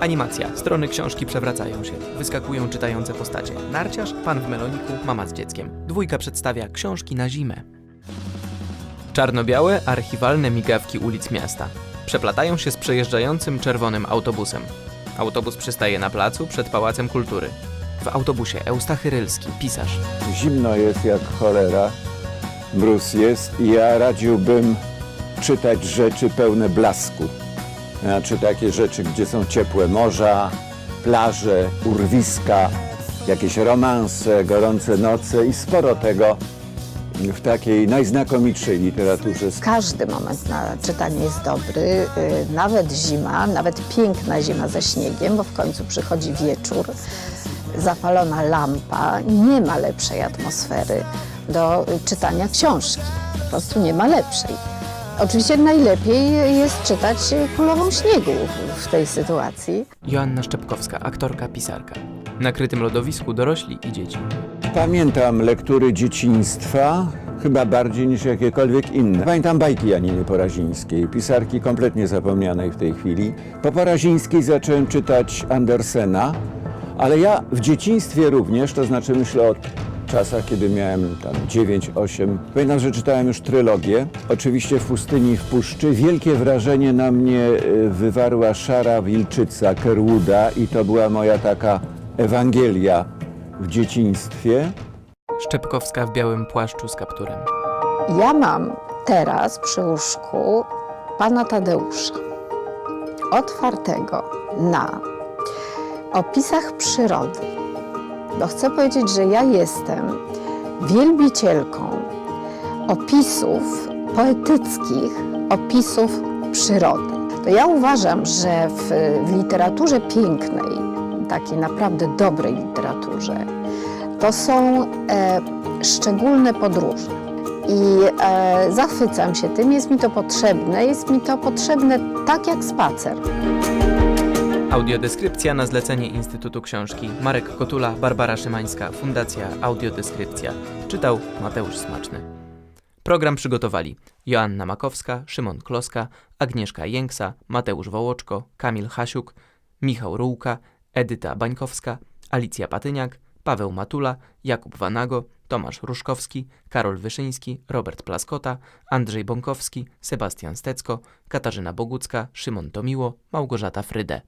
Animacja. Strony książki przewracają się. Wyskakują czytające postacie. Narciarz, pan w meloniku, mama z dzieckiem. Dwójka przedstawia książki na zimę. Czarno-białe, archiwalne migawki ulic miasta. Przeplatają się z przejeżdżającym czerwonym autobusem. Autobus przystaje na placu przed Pałacem Kultury. W autobusie Eustachy Rylski, pisarz. Zimno jest jak cholera, mróz jest i ja radziłbym czytać rzeczy pełne blasku. Znaczy takie rzeczy, gdzie są ciepłe morza, plaże, urwiska, jakieś romanse, gorące noce i sporo tego w takiej najznakomitszej literaturze. Każdy moment na czytanie jest dobry, y, nawet zima, nawet piękna zima ze śniegiem, bo w końcu przychodzi wieczór, zapalona lampa, nie ma lepszej atmosfery do czytania książki. Po prostu nie ma lepszej. Oczywiście najlepiej jest czytać Królową Śniegu w tej sytuacji. Joanna Szczepkowska, aktorka, pisarka. Na krytym lodowisku dorośli i dzieci. Pamiętam lektury dzieciństwa, chyba bardziej niż jakiekolwiek inne. Pamiętam bajki Janiny Porazińskiej, pisarki kompletnie zapomnianej w tej chwili. Po Porazińskiej zacząłem czytać Andersena, ale ja w dzieciństwie również, to znaczy myślę o czasach, kiedy miałem tam 9-8. Pamiętam, że czytałem już trylogię. Oczywiście w pustyni i w puszczy. Wielkie wrażenie na mnie y, wywarła Szara Wilczyca Kerwooda i to była moja taka Ewangelia w dzieciństwie. Szczepkowska w białym płaszczu z kapturem. Ja mam teraz przy łóżku pana Tadeusza, otwartego na opisach przyrody. Bo chcę powiedzieć, że ja jestem wielbicielką opisów poetyckich, opisów przyrody. To ja uważam, że w, w literaturze pięknej, takiej naprawdę dobrej literaturze, to są e, szczególne podróże. I e, zachwycam się tym, jest mi to potrzebne, jest mi to potrzebne tak jak spacer. Audiodeskrypcja na zlecenie Instytutu Książki. Marek Kotula, Barbara Szymańska, Fundacja Audiodeskrypcja. Czytał Mateusz Smaczny. Program przygotowali Joanna Makowska, Szymon Kloska, Agnieszka Jęksa, Mateusz Wołoczko, Kamil Hasiuk, Michał Rułka, Edyta Bańkowska, Alicja Patyniak, Paweł Matula, Jakub Wanago, Tomasz Ruszkowski, Karol Wyszyński, Robert Plaskota, Andrzej Bąkowski, Sebastian Stecko, Katarzyna Bogucka, Szymon Tomiło, Małgorzata Frydę.